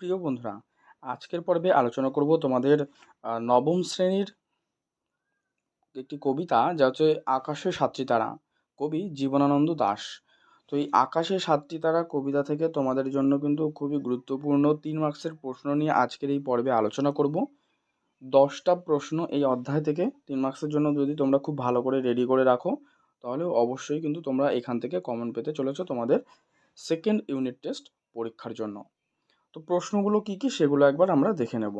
প্রিয় বন্ধুরা, আজকের পর্বে আলোচনা করব তোমাদের নবম শ্রেণির একটি কবিতা, যা হচ্ছে আকাশে সাতটি তারা, কবি জীবনানন্দ দাশ তো এই আকাশে সাতটি তারা কবিতা থেকে তোমাদের জন্য কিন্তু খুবই গুরুত্বপূর্ণ তিন মার্কসের প্রশ্ন নিয়ে আজকের এই পর্বে আলোচনা করব। দশটা প্রশ্ন এই অধ্যায় থেকে তিন মার্কসের জন্য যদি তোমরা খুব ভালো করে রেডি করে রাখো, তাহলে অবশ্যই কিন্তু তোমরা এখান থেকে কমন পেতে চলেছো তোমাদের সেকেন্ড ইউনিট টেস্ট পরীক্ষার জন্য। তো প্রশ্নগুলো কি কি সেগুলো একবার আমরা দেখে নেব।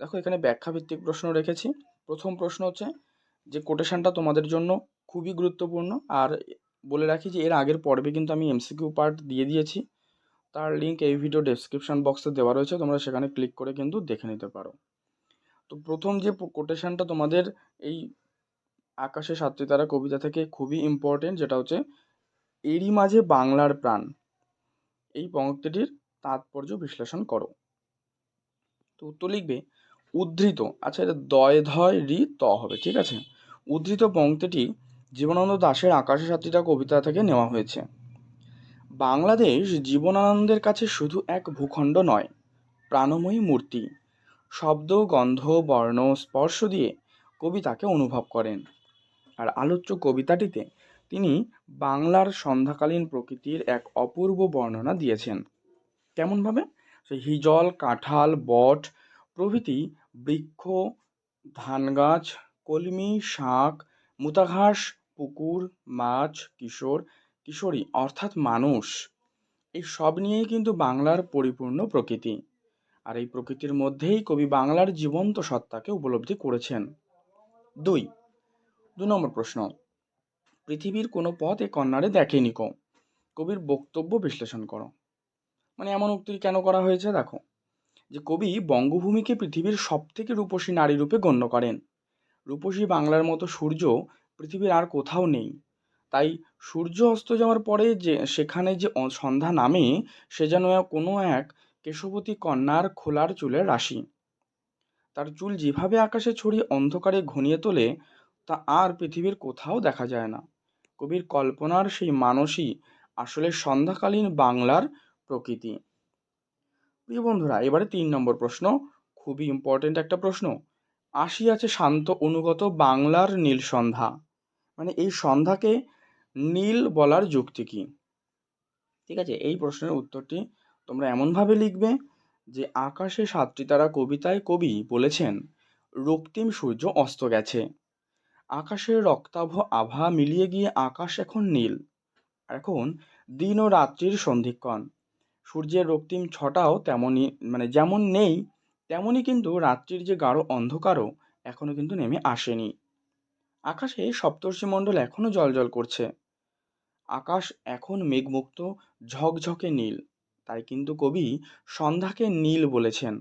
দেখো এখানে ব্যাখ্যা ভিত্তিক প্রশ্ন রেখেছি। প্রথম প্রশ্ন হচ্ছে যে কোটেশনটা তোমাদের জন্য খুবই গুরুত্বপূর্ণ আর বলে রাখি যে এর আগের পর্বে কিন্তু আমি এমসিকিউ পার্ট দিয়ে দিয়েছি। তার লিঙ্ক এই ভিডিও ডেসক্রিপশন বক্সে দেওয়া রয়েছে, তোমরা সেখানে ক্লিক করে কিন্তু দেখে নিতে পারো। তো প্রথম যে কোটেশনটা তোমাদের এই আকাশে সাতটি তারা কবিতা থেকে খুবই ইম্পর্টেন্ট যেটা হচ্ছে, এরই মাঝে বাংলার প্রাণ। এই পঙ্ক্তিটির তাৎপর্য বিশ্লেষণ করো। তো উত্তর লিখবে, উদ্ধৃত আচ্ছা এটা দয় ধয় রি ত হবে, ঠিক আছে? উদ্ধৃত পঙ্ক্তিটি জীবনানন্দ দাশের আকাশে সাতটিটা কবিতা থেকে নেওয়া হয়েছে। বাংলাদেশ জীবনানন্দের কাছে শুধু এক ভূখণ্ড নয়, প্রাণময়ী মূর্তি। শব্দ, গন্ধ, বর্ণ, স্পর্শ দিয়ে কবিতাকে অনুভব করেন। আর আলোচ্য কবিতাটিতে তিনি বাংলার সন্ধ্যাকালীন প্রকৃতির এক অপূর্ব বর্ণনা দিয়েছেন। কেমনভাবে? সেই হিজল, কাঁঠাল, বট প্রভৃতি বৃক্ষ ধান গাছ কলমি শাক মুতাঘাস, পুকুর, মাছ, কিশোর, কিশোরী অর্থাৎ মানুষ। এই সব নিয়েই কিন্তু বাংলার পরিপূর্ণ প্রকৃতি। আর এই প্রকৃতির মধ্যেই কবি বাংলার জীবন্ত সত্তাকে উপলব্ধি করেছেন। দুই, দু নম্বর প্রশ্ন। পৃথিবীর কোনো পথ এ কন্যারে দেখেনি কো? কবির বক্তব্য বিশ্লেষণ করো। মানে এমন উক্তি কেন করা হয়েছে দেখো? যে কবি বঙ্গভূমিকে পৃথিবীর সবথেকে রূপসী নারী রূপে গণ্য করেন। রূপসী বাংলার মতো সূর্য পৃথিবীর আর কোথাও নেই। তাই সূর্য অস্ত যাওয়ার পরে যে, সেখানে যে সন্ধ্যা নামে, সে যেন কোনো এক কেশবতী কন্যার খোলার চুলের রাশি। তার চুল যেভাবে আকাশে ছড়িয়ে অন্ধকারে ঘনিয়ে তোলে, তা আর পৃথিবীর কোথাও দেখা যায় না। কবির কল্পনার সেই মানসী আসলে সন্ধ্যাকালীন বাংলার প্রকৃতি। প্রিয় বন্ধুরা, এবারে তিন নম্বর প্রশ্ন, খুবই ইম্পর্টেন্ট একটা প্রশ্ন। আসি আছে শান্ত অনুগত বাংলার নীল সন্ধ্যা। মানে এই সন্ধ্যাকে নীল বলার যুক্তি কি? ঠিক আছে, এই প্রশ্নের উত্তরটি তোমরা এমনভাবে লিখবে যে আকাশে সাতটি তারা কবিতায় কবি বলেছেন, রক্তিম সূর্য অস্ত গেছে। আকাশের রক্তাভ আভা মিলিয়ে গিয়ে আকাশ এখন নীল। এখন দিন ও রাত্রির সন্ধিক্ষণ। সূর্যের রক্তিম ছটাও তেমনই মানে যেমন নেই, তেমনই কিন্তু রাত্রির যে গাঢ় অন্ধকারও এখনও কিন্তু নেমে আসেনি। আকাশে সপ্তর্ষিমণ্ডল এখনও জলজল করছে। আকাশ এখন মেঘমুক্ত, ঝকঝকে নীল। তাই কিন্তু কবি সন্ধ্যাকে নীল বলেছেন।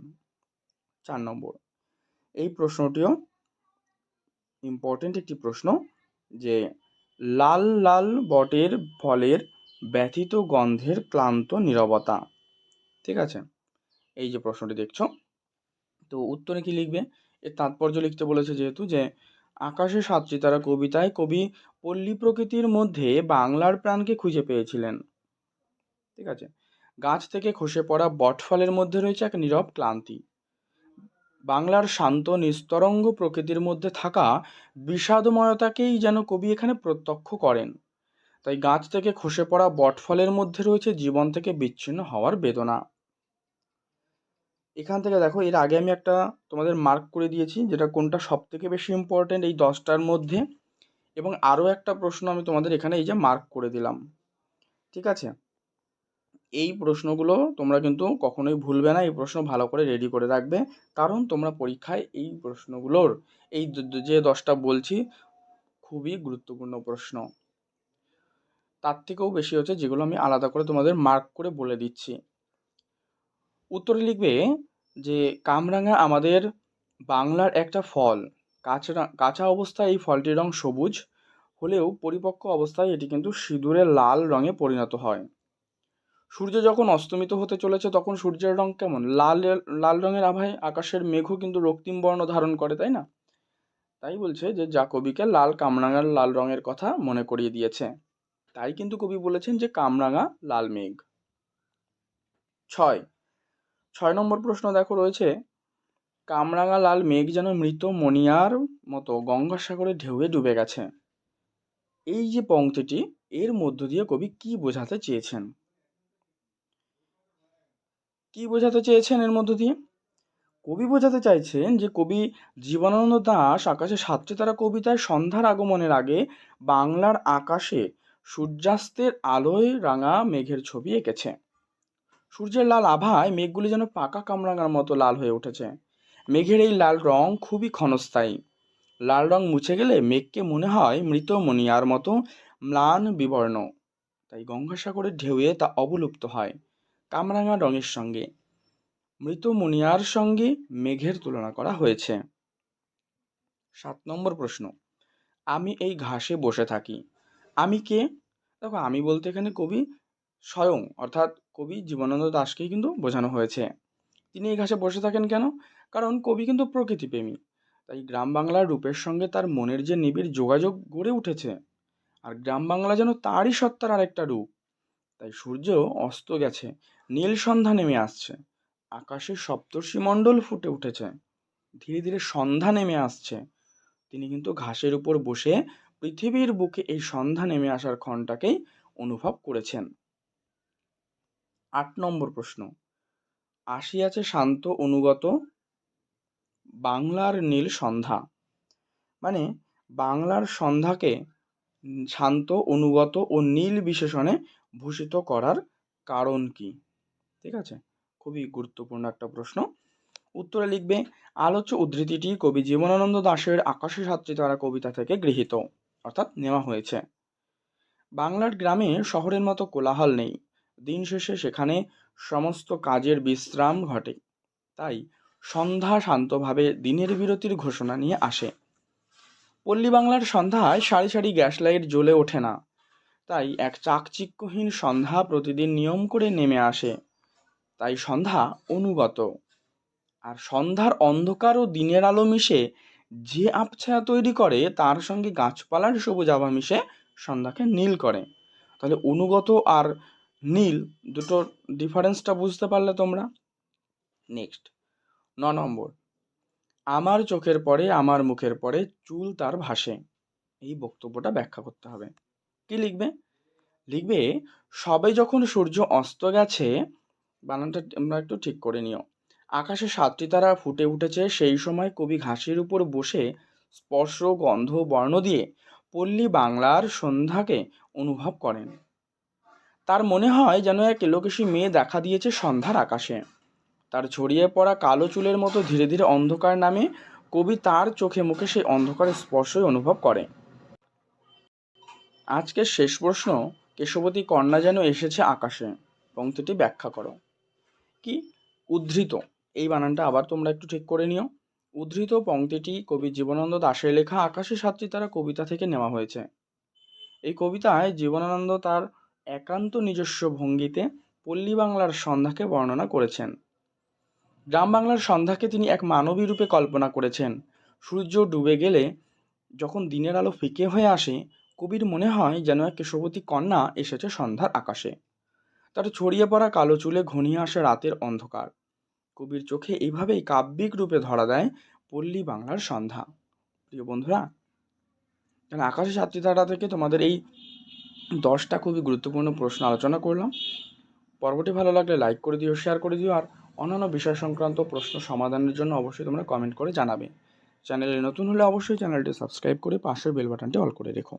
চার নম্বর। এই প্রশ্নটিও ইম্পর্টেন্ট একটি প্রশ্ন যে, লাল লাল বটের ফলের ব্যথিত গন্ধের ক্লান্ত নীরবতা। ঠিক আছে? এই যে প্রশ্নটি দেখছ, তো উত্তরে কি লিখবে? এর তাৎপর্য লিখতে বলেছে যেহেতু যে, আকাশে সাতটি তারা কবিতায় কবি পল্লী প্রকৃতির মধ্যে বাংলার প্রাণকে খুঁজে পেয়েছিলেন। ঠিক আছে? গাছ থেকে খসে পড়া বটফলের মধ্যে রয়েছে এক নীরব ক্লান্তি। বাংলার শান্ত, নিস্তরঙ্গ প্রকৃতির মধ্যে থাকা বিষাদময়তাকেই যেন কবি এখানে প্রত্যক্ষ করেন। তাই গাছ থেকে খসে পড়া বটফলের মধ্যে রয়েছে জীবন থেকে বিচ্ছিন্ন হওয়ার বেদনা। এখান থেকে দেখো, এর আগে আমি একটা তোমাদের মার্ক করে দিয়েছি, যেটা কোনটা সব থেকে বেশি ইম্পর্টেন্ট এই দশটার মধ্যে। এবং আরও একটা প্রশ্ন আমি তোমাদের এখানে এই যে মার্ক করে দিলাম। ঠিক আছে? এই প্রশ্নগুলো তোমরা কিন্তু কখনোই ভুলবে না, এই প্রশ্ন ভালো করে রেডি করে রাখবে। কারণ তোমরা পরীক্ষায় এই প্রশ্নগুলোর, এই যে দশটা বলছি, খুবই গুরুত্বপূর্ণ প্রশ্ন। তার থেকেও বেশি হচ্ছে যেগুলো আমি আলাদা করে তোমাদের মার্ক করে বলে দিচ্ছি। উত্তরে লিখবে যে, কামরাঙা আমাদের বাংলার একটা ফল। কাঁচা কাঁচা অবস্থায় এই ফলটির রং সবুজ, হলেও পরিপক্ক অবস্থায় এটি কিন্তু সিঁদুরে লাল রঙে পরিণত হয়। সূর্য যখন অস্তমিত হতে চলেছে তখন সূর্যের রং কেমন? লাল লাল রঙের আভায় আকাশের মেঘও কিন্তু রক্তিম বর্ণ ধারণ করে, তাই না? তাই বলছে যে, যা কবিকে লাল কামরাঙার লাল রঙের কথা মনে করিয়ে দিয়েছে। তাই কিন্তু কবি বলেছেন যে কামরাঙা লাল মেঘ। ছয় ছয় নম্বর প্রশ্ন দেখো রয়েছে, কামরাঙা লাল মেঘ যেন মৃত মণিয়ার মতো গঙ্গাসাগরে ঢেউয়ে ডুবে গেছে। এই যে পংক্তিটি, এর মধ্য দিয়ে কবি কি বোঝাতে চেয়েছেন? কি বোঝাতে চেয়েছেন এর মধ্য দিয়ে? কবি বোঝাতে চাইছেন যে কবি জীবনানন্দ দাস আকাশে সাতটি তারা কবিতায় সন্ধ্যার আগমনের আগে বাংলার আকাশে সূর্যাস্তের আলোয় রাঙা মেঘের ছবি এঁকেছে। সূর্যের লাল আভায় মেঘগুলি যেন পাকা কামরাঙার মতো লাল হয়ে উঠেছে। মেঘের এই লাল রং খুবই ক্ষণস্থায়ী। লাল রং মুছে গেলে মেঘকে মনে হয় মৃত মণিয়ার মতো ম্লান বিবর্ণ। তাই গঙ্গাসাগরের ঢেউয়ে তা অবলুপ্ত হয় কামরাঙা রঙের সঙ্গে। মৃত মুনিয়ার সঙ্গে মেঘের তুলনা করা হয়েছে। সাত নম্বর প্রশ্ন, আমি এই ঘাসে বসে থাকি। আমি কে? দেখো, আমি বলতে এখানে কবি স্বয়ং, অর্থাৎ কবি জীবনানন্দ দাসকেই কিন্তু বোঝানো হয়েছে। তিনি এই ঘাসে বসে থাকেন কেন? কারণ কবি কিন্তু প্রকৃতিপ্রেমী। তাই গ্রাম বাংলার রূপের সঙ্গে তার মনের যে নিবিড় যোগাযোগ গড়ে উঠেছে, আর গ্রাম বাংলা যেন তারই সত্তার আরেকটা রূপ। তাই সূর্য অস্ত গেছে, নীল সন্ধ্যা নেমে আসছে, আকাশে সপ্তর্ষি মণ্ডল ফুটে উঠেছে, ধীরে ধীরে সন্ধ্যা নেমে আসছে। তিনি কিন্তু ঘাসের উপর বসে পৃথিবীর বুকে এই সন্ধ্যা নেমে আসার ক্ষণটাকেই অনুভব করেছেন। আট নম্বর প্রশ্ন। আসিয়াছে শান্ত, অনুগত বাংলার নীল সন্ধ্যা। মানে বাংলার সন্ধ্যাকে শান্ত, অনুগত ও নীল বিশেষণে ভূষিত করার কারণ কি? ঠিক আছে? খুবই গুরুত্বপূর্ণ একটা প্রশ্ন। উত্তরে লিখবে, আলোচ্য উদ্ধৃতিটি কবি জীবনানন্দ দাশের আকাশে সাতটি তারা কবিতা থেকে গৃহীত। অর্থাৎ নেওয়া হয়েছে। বাংলার গ্রামে শহরের মতো কোলাহল নেই। দিন শেষে সেখানে সমস্ত কাজের বিশ্রাম ঘটে। তাই সন্ধ্যা শান্তভাবে দিনের বিরতির ঘোষণা নিয়ে আসে। পল্লী বাংলার সন্ধ্যায় সারি সারি গ্যাস লাইট জ্বলে ওঠে না। তাই এক চাকচিক্যহীন সন্ধ্যা প্রতিদিন নিয়ম করে নেমে আসে। তাই সন্ধ্যা অনুগত। আর সন্ধ্যার অন্ধকার ও দিনের আলো মিশে যে আবছায়া তৈরি করে, তার সঙ্গে গাছপালার সবুজ আভা মিশে সন্ধ্যাকে নীল করে। তাহলে অনুগত আর নীল দুটো ডিফারেন্সটা বুঝতে পারলে তোমরা? নেক্সট ন নম্বর। আমার চোখের পরে, আমার মুখের পরে চুল তার ভাসে। এই বক্তব্যটা ব্যাখ্যা করতে হবে। কি লিখবে? লিখবে, সবে যখন সূর্য অস্ত গেছে, বানানটা আমরা একটু ঠিক করে নিও। আকাশে সাতটি তারা ফুটে উঠেছে। সেই সময় কবি ঘাসের উপর বসে স্পর্শ, গন্ধ, বর্ণ দিয়ে পল্লী বাংলার সন্ধ্যাকে অনুভব করেন। তার মনে হয় যেন এক এলোকেশী মেয়ে দেখা দিয়েছে সন্ধ্যার আকাশে। তার ছড়িয়ে পড়া কালো চুলের মতো ধীরে ধীরে অন্ধকার নামে কবি তার চোখে মুখে সেই অন্ধকারের স্পর্শই অনুভব করে। আজকের শেষ প্রশ্ন, কেশবতী কন্যা যেন এসেছে আকাশে পংক্তিটি ব্যাখ্যা করো। কি? উদ্ধৃত। এই বানানটা আবার তোমরা একটু ঠিক করে নিও। উদ্ধৃত পংক্তিটি কবি জীবনানন্দ দাশের লেখা আকাশে সাতটি তারা কবিতা থেকে নেওয়া হয়েছে। এই কবিতায় জীবনানন্দ তার একান্ত নিজস্ব ভঙ্গিতে পল্লী বাংলার সন্ধ্যাকে বর্ণনা করেছেন। গ্রাম বাংলার সন্ধ্যাকে তিনি এক মানবী রূপে কল্পনা করেছেন। সূর্য ডুবে গেলে যখন দিনের আলো ফিকে হয়ে আসে, কবির মনে হয় যেন এক কেশবতী কন্যা এসেছে সন্ধ্যার আকাশে। তার ছড়িয়ে পড়া কালো চুলে ঘনিয়ে আসে রাতের অন্ধকার। কবির চোখে এইভাবেই কাব্যিক রূপে ধরা দেয় পল্লী বাংলার সন্ধ্যা। প্রিয় বন্ধুরা, তাহলে আকাশে সাতটি তারা থেকে তোমাদের এই দশটা খুবই গুরুত্বপূর্ণ প্রশ্ন আলোচনা করলাম। পর্বটি ভালো লাগলে লাইক করে দিও শেয়ার করে দিও, আর অন্যান্য বিষয় সংক্রান্ত প্রশ্ন সমাধানের জন্য অবশ্যই তোমরা কমেন্ট করে জানাবে। চ্যানেলে নতুন হলে অবশ্যই চ্যানেলটি সাবস্ক্রাইব করে পাশের বেল বাটনটি অল করে রেখো।